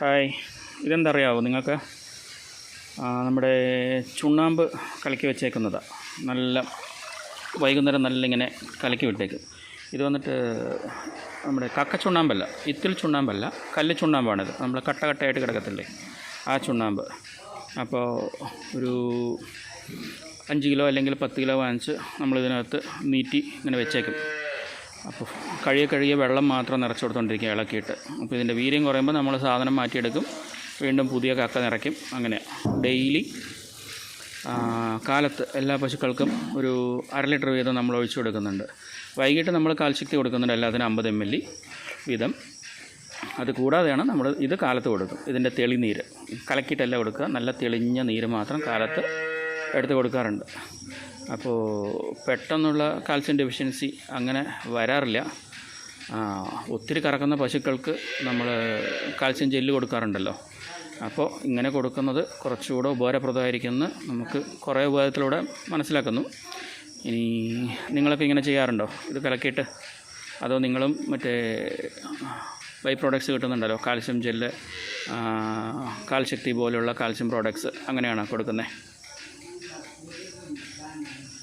Hi. ഇതെന്താ അറിയാവോ നിങ്ങൾക്ക് നമ്മുടെ ചുണ്ണാമ്പ് കലക്കി വെച്ചേക്കുന്നതാണ് നല്ല വൈകുന്നേരം നല്ല ഇങ്ങനെ കലക്കി വിട്ടേക്കും. ഇത് വന്നിട്ട് നമ്മുടെ കക്ക ചുണ്ണാമ്പല്ല ഇത്തിൽ ചുണ്ണാമ്പല്ല കല്ല് ചുണ്ണാമ്പാണിത്. നമ്മൾ കട്ട കട്ടയായിട്ട് കിടക്കത്തില്ലേ ആ ചുണ്ണാമ്പ്. അപ്പോൾ ഒരു അഞ്ച് കിലോ അല്ലെങ്കിൽ പത്ത് കിലോ വാങ്ങിച്ച് നമ്മളിതിനകത്ത് നീറ്റി ഇങ്ങനെ വെച്ചേക്കും. അപ്പോൾ കഴുകി കഴുകിയ വെള്ളം മാത്രം നിറച്ച് കൊടുത്തോണ്ടിരിക്കുക ഇളക്കിയിട്ട് അപ്പോൾ ഇതിന്റെ വീര്യം കുറയുമ്പോൾ നമ്മൾ സാധനം മാറ്റിയെടുക്കും. വീണ്ടും പുതിയ കക്ക നിറയ്ക്കും. അങ്ങനെ ഡെയിലി കാലത്ത് എല്ലാ പശുക്കൾക്കും ഒരു അര ലിറ്റർ വീതം നമ്മൾ ഒഴിച്ചു കൊടുക്കുന്നുണ്ട്. വൈകിട്ട് നമ്മൾ കാൽശക്തി കൊടുക്കുന്നുണ്ട് എല്ലാത്തിനും അമ്പത് എം എൽ വീതം. അത് കൂടാതെയാണ് നമ്മൾ ഇത് കാലത്ത് കൊടുക്കും. ഇതിന്റെ തെളിനീര്. കലക്കിയിട്ടല്ല കൊടുക്കുക. നല്ല തെളിഞ്ഞ നീര് മാത്രം കാലത്ത് എടുത്ത് കൊടുക്കാറുണ്ട്. അപ്പോൾ പെട്ടെന്നുള്ള കാൽസ്യം ഡെഫിഷ്യൻസി അങ്ങനെ വരാറില്ല. ഒത്തിരി കറക്കുന്ന പശുക്കൾക്ക് നമ്മൾ കാൽസ്യം ജെല്ല് കൊടുക്കാറുണ്ടല്ലോ. അപ്പോൾ ഇങ്ങനെ കൊടുക്കുന്നത് കുറച്ചുകൂടെ ഉപകാരപ്രദമായിരിക്കുമെന്ന് നമുക്ക് കുറേ ഉപകാരത്തിലൂടെ മനസ്സിലാക്കുന്നു. ഇനി നിങ്ങളൊക്കെ ഇങ്ങനെ ചെയ്യാറുണ്ടോ? ഇത് കലക്കിയിട്ട്? അതോ നിങ്ങളും മറ്റേ ബൈ പ്രോഡക്ട്സ് കിട്ടുന്നുണ്ടല്ലോ? കാൽസ്യം ജെല്ല് കാൽശക്തി പോലുള്ള കാൽസ്യം പ്രോഡക്ട്സ് അങ്ങനെയാണ് കൊടുക്കുന്നത്? Bye.